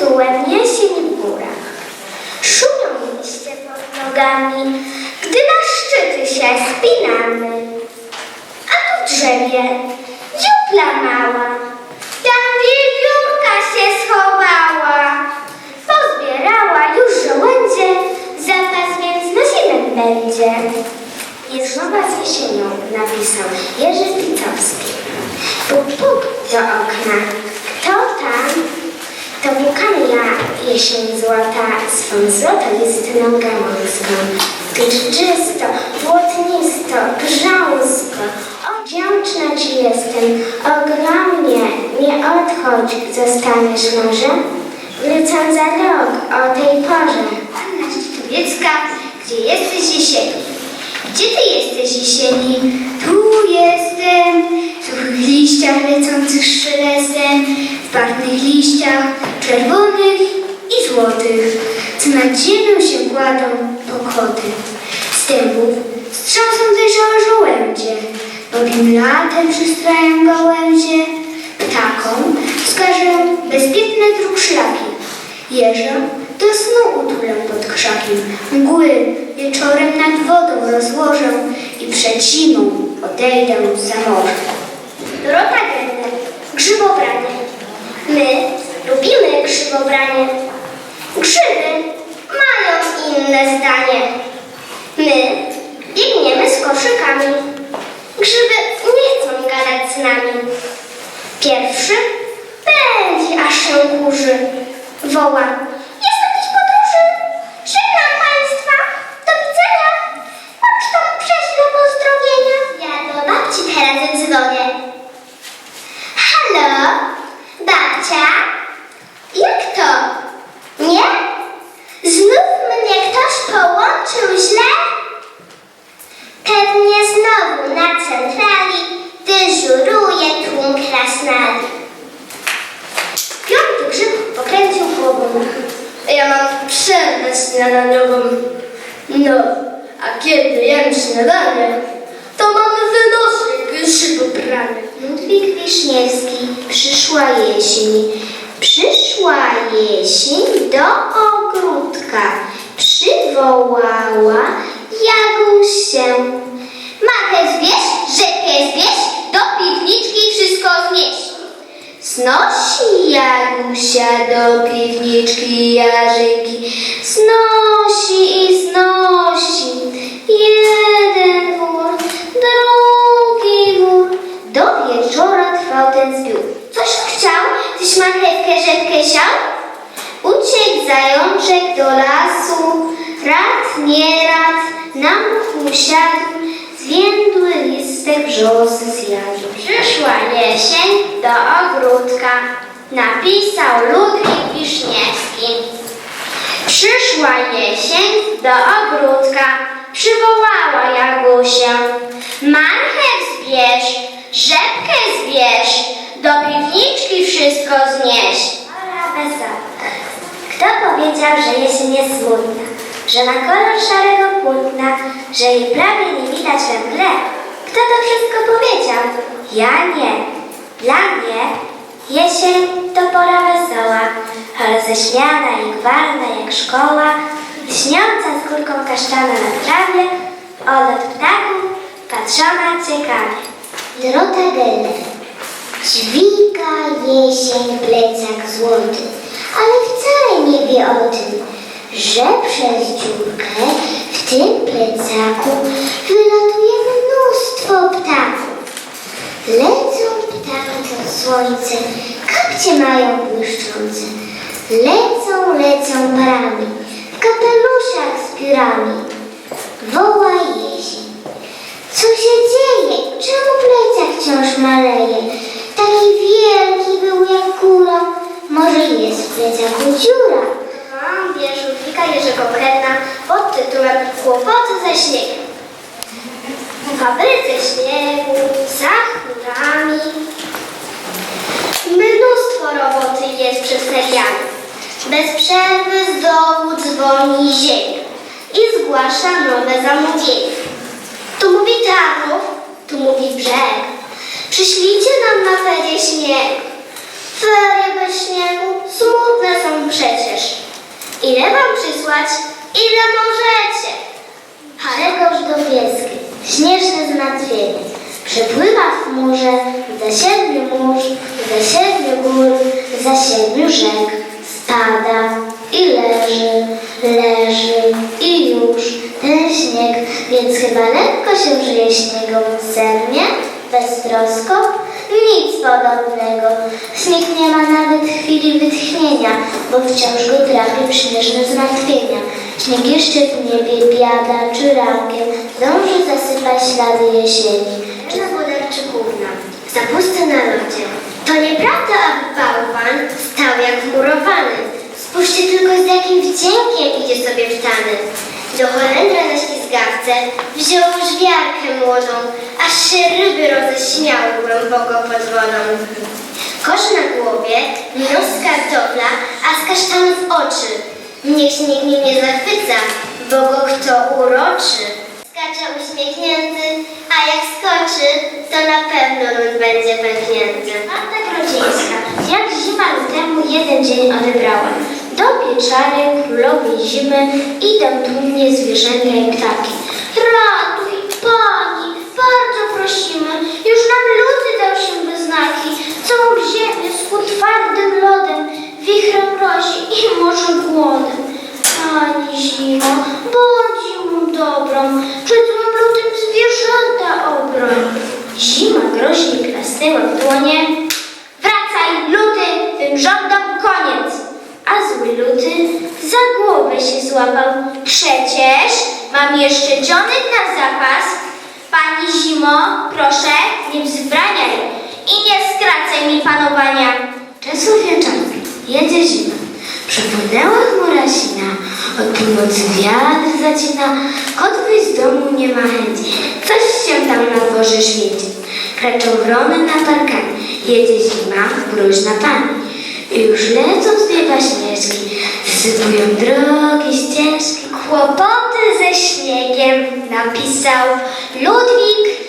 tytułem Jesień w górach. Szumią liście pod nogami, gdy na szczyty się spinamy. A tu drzewie dziupla mała, tam wiewiórka się schowała. Pozbierała już żołędzie, zapas więc na zimę będzie. Jest nowa z jesienią, napisał Jerzy Picowski. Puk, puk do okna. Kto tam? To Włókania jesień złota swą złotolistną gałązką. Grzczysto, błotnisto, grząsko. O, wdzięczna ci jestem, ogromnie, nie odchodź, zostaniesz może. Wrócę za rok o tej porze. Anna Szczytowiecka, gdzie jesteś jesieni? Gdzie ty jesteś jesieni? Tu jestem, w suchych liściach lecących szelesem, w barwnych liściach, czerwonych i złotych, co nad ziemią się kładą pochody. Z dębów strząsą dojrzałe żołędzie, bowiem latem przystrają gałęzie, ptakom wskażą bezpieczne dróg szlaki, jeżom do snu utulę pod krzakiem, mgły wieczorem nad wodą rozłożę i przed zimą odejdę za morze. Dorota Gerner, grzybobranie. My lubimy grzybobranie. Grzyby mają inne zdanie. My biegniemy z koszykami. Grzyby nie chcą gadać z nami. Pierwszy będzie, aż się kurzy. Woła. Kiedy jem śniadanie, to mam wynosy grzybobrane. Ludwik Wiszniewski, przyszła jesień. Przyszła jesień do ogródka. Przywołała Jagusię. Marchew zbierz, rzepkę zbierz, do piwniczki wszystko znieść. Znosi Jagusia do piwniczki jarzynki, znosi i znosi. Jeden wór, drugi wór. Do wieczora trwał ten zbiór. Coś chciał, tyś marchewkę rzepkę siał? Uciekł zajączek do lasu, rad nie rad, na mchu siadł, zwiędły listek brzosy zjadł. Przyszła jesień do ogródka, napisał Ludwik Wiszniewski. Przyszła jesień do ogródka, przywołała Jagusię. Marchew zbierz, rzepkę zbierz, do piwniczki wszystko znieś. Ora wesoła. Kto powiedział, że jesień jest smutna, że ma kolor szarego płótna, że jej prawie nie widać we mgle? Kto to wszystko powiedział? Ja nie. Dla mnie jesień to pora wesoła, roześmiana i gwarna jak szkoła, śniąca skórką kasztana na trawie, olot ptaków, patrzona ciekawie. Dorota Geller Dźwiga jesień plecak złoty, ale wcale nie wie o tym, że przez dziurkę w tym plecaku wylatuje mnóstwo ptaków. Lecą ptaki to słońce, kapcie mają błyszczące. Lecą, lecą parami, w z piórami. Woła jesień. Co się dzieje? Czemu plecak wciąż maleje? Taki wielki był jak góra. Może jest w plecaku dziura? Mam wiersz Ludwika Jerzego Kredna pod tytułem Kłopoty ze śniegiem. Fabryce śniegu, za chmurami. Mnóstwo roboty jest przed feriami. Bez przerwy z dołu dzwoni ziemia i zgłasza nowe zamówienie. Tu mówi Tarnów, tu mówi brzeg. Przyślijcie nam na ferie śnieg. Ferie bez śniegu smutne są przecież. Ile wam przysłać? Ile możecie? Grzegorz Dowiecki, śnieżne zmartwienie. Przepływa w chmurze za siedmiu mórz, za siedmiu gór, za siedmiu rzek. Spada i leży, leży i już ten śnieg, więc chyba lekko się żyje śniegom sennie, beztrosko, nic podobnego. Śnieg nie ma nawet chwili wytchnienia, bo wciąż go trapi śnieżne zmartwienia. Śnieg jeszcze w niebie biada czy rankiem dąży zasypać ślady jesieni. Czy na Wodarczykówna, w zapustce na lodzie. To nieprawda, aby bałwan stał jak wmurowany. Spójrzcie tylko z jakim wdziękiem idzie sobie w tany. Do Holendra na ślizgawce wziął żwiarkę młodą, aż się ryby roześmiały głęboko pod wodą. Kosz na głowie, nos z kartofla, a z kasztanów oczy. Niech śnieg mnie nie zachwyca, bo go kto uroczy. Skacze uśmiechnięty, a jak skoczy, to na pewno lód będzie pęknięty. Marta Grodzińska, jak zima lutemu jeden dzień odebrała. Do pieczary królowej zimy idą tłumnie zwierzęta i ptaki. Ratuj, pani, bardzo prosimy, już nam luty dał się we wzbraniaj i nie skracaj mi panowania. Czesław Janczarski, jedzie zima. Przepłynęła chmura sina, od północy wiatr zacina, kot z domu nie ma chęci, coś się tam na dworze świeci. Kraczą wrony na parkanie, jedzie zima, groźna pani. I już lecą z nieba śnieżki, zasypują drogi, ścieżki. Kłopoty ze śniegiem napisał Ludwik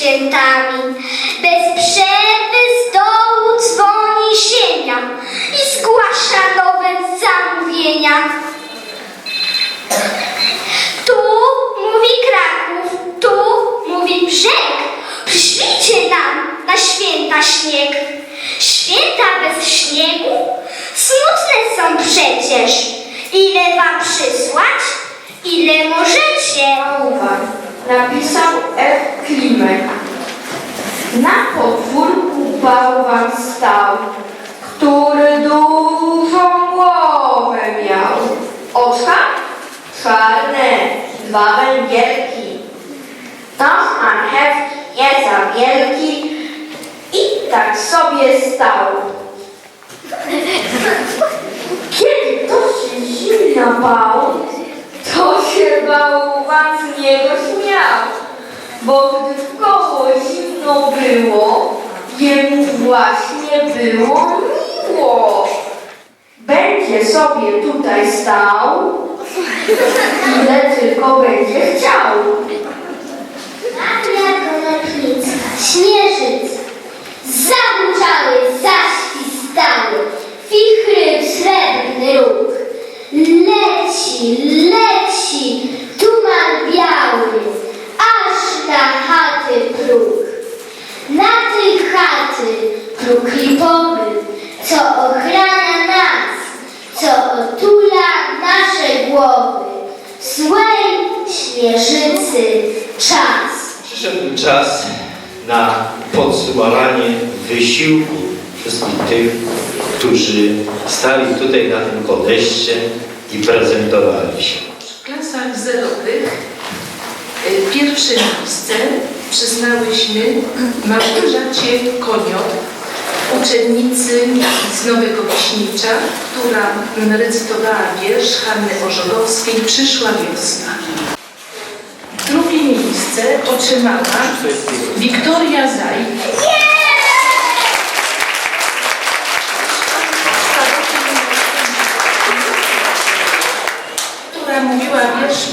świętami. Bez przerwy z dołu dzwoni ziemia i zgłasza nowe zamówienia. Tu mówi Kraków, tu mówi brzeg. Przyślijcie nam na święta śnieg. Święta bez śniegu smutne są przecież. Ile wam przysłać? Ile możecie? Napisał F. Klimek. Na podwórku bałwan stał, który dużą głowę miał. Oczka czarne, dwa węgielki. Nos marchewki nie za wielki i tak sobie stał. Kiedy to się zimno bał, się bałwan z niego śmiał, bo gdy w koło zimno było, jemu właśnie było miło. Będzie sobie tutaj stał, ile tylko będzie chciał. Czas. Przyszedł czas na podsumowanie wysiłku wszystkich tych, którzy stali tutaj na tym podejście i prezentowali się. W klasach zerowych y, pierwsze miejsce przyznałyśmy Małgorzacie Koniot, uczennicy z Nowego Wiśnicza, która recytowała wiersz Hanny Orzechowskiej Przyszła wiosna. Miejsce otrzymała Wiktoria Zaj.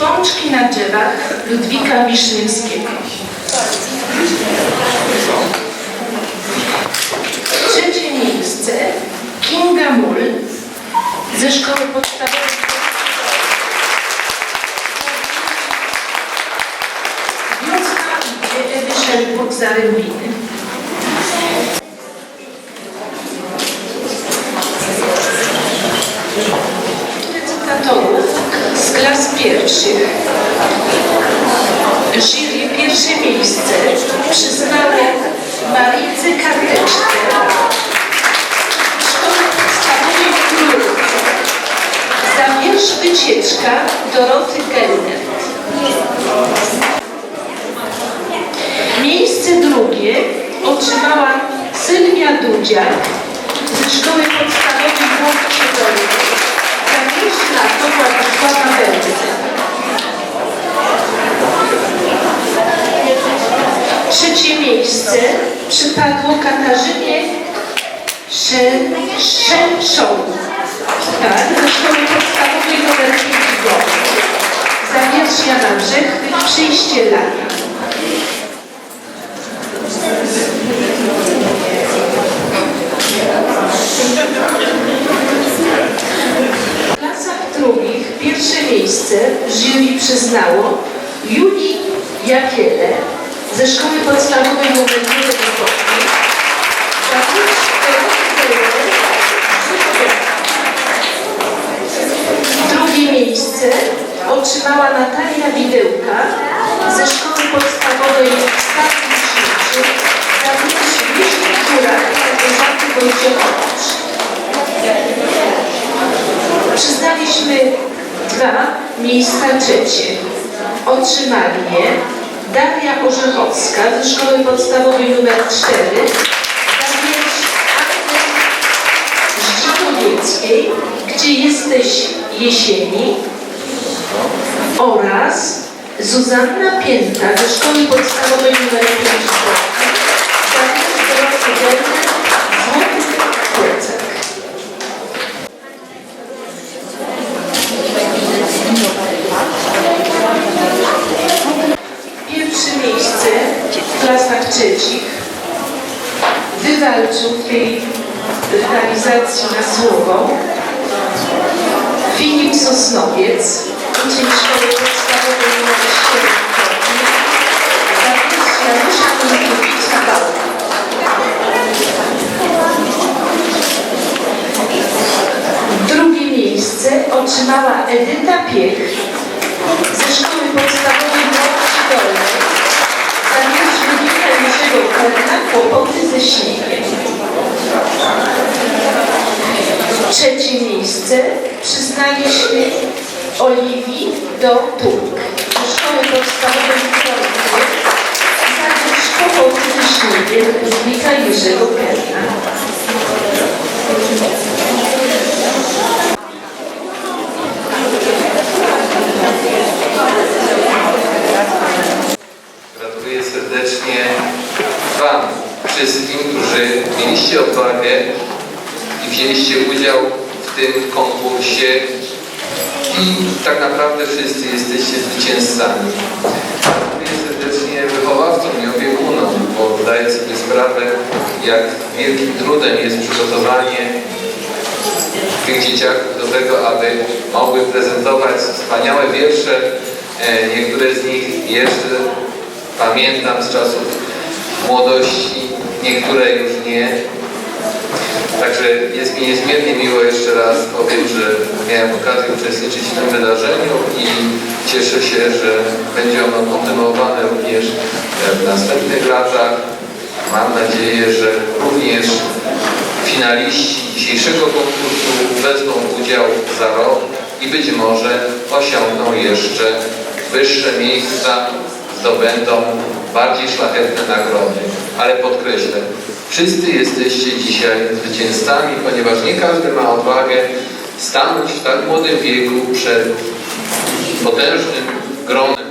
Pączki na drzewach Ludwika Wiszniewskiego. Trzecie miejsce Kinga Mul ze szkoły podstawowej. Wiosna idzie Ewy Szelbuk z Zarębiny. Recytatorów z klas pierwszych. Jury pierwsze miejsce przyznało Marice Karteczkę Szkoły Podstawowej w Królówce. Za wiersz Wycieczka Doroty Gellner. Miejsce drugie otrzymała Sylwia Dudziak ze Szkoły Podstawowej w Łowcie Dolnej. Za wiersz Lato Władysława Będzy. Trzecie miejsce przypadło Katarzynie Szelszą. Tak, ze szkoły podstawowej nr 5 w Gorzowie. Za wiersz Jana Brzechwy Przyjście lata. W klasach drugich pierwsze miejsce jury przyznało Julii Jakiele ze szkoły podstawowej nr 1 w Gellner Drugie miejsce otrzymała Natalia trzecie. Otrzymali je Daria Orzechowska ze szkoły podstawowej nr 4 za wiersz Anny Zdzikowieckiej, gdzie jesteś jesieni oraz Zuzanna Pięta ze szkoły podstawowej nr 5 w Bochni za wiersz Doroty Gelner Złoty Plecak. Pierwsze miejsce w klasach trzecich wywalczył w tej rywalizacji na słowo Filip Sosnowiec, uczeń szkoły podstawowej nr 7 w Grodnie, za wiersz Janusza Kulkiewicza Bałka. Drugie miejsce otrzymała Edyta Piech ze szkoły podstawowej w Łodzi Dolnej za wiersz Ludwika Jerzego Kerna Kłopoty ze śniegiem. Trzecie miejsce przyznaliśmy Oliwii do Turk ze szkoły podstawowej w Królówce za wiersz Kłopoty ze śniegiem Ludwika Jerzego Kerna. Gratuluję serdecznie Wam wszystkim, którzy mieliście odwagę i wzięliście udział w tym konkursie i tak naprawdę wszyscy jesteście zwycięzcami. Gratuluję serdecznie wychowawcom i opiekunom, bo zdaję sobie sprawę, jak wielkim trudem jest przygotowanie tych dzieciaków do tego, aby mogły prezentować wspaniałe wiersze. E, Niektóre z nich jeszcze pamiętam z czasów młodości, niektóre już nie. Także jest mi niezmiernie miło jeszcze raz powiem, że miałem okazję uczestniczyć w tym wydarzeniu i cieszę się, że będzie ono kontynuowane również w następnych latach. Mam nadzieję, że również finaliści dzisiejszego konkursu wezmą udział za rok i być może osiągną jeszcze wyższe miejsca, zdobędą bardziej szlachetne nagrody. Ale podkreślę, wszyscy jesteście dzisiaj zwycięzcami, ponieważ nie każdy ma odwagę stanąć w tak młodym wieku przed potężnym gronem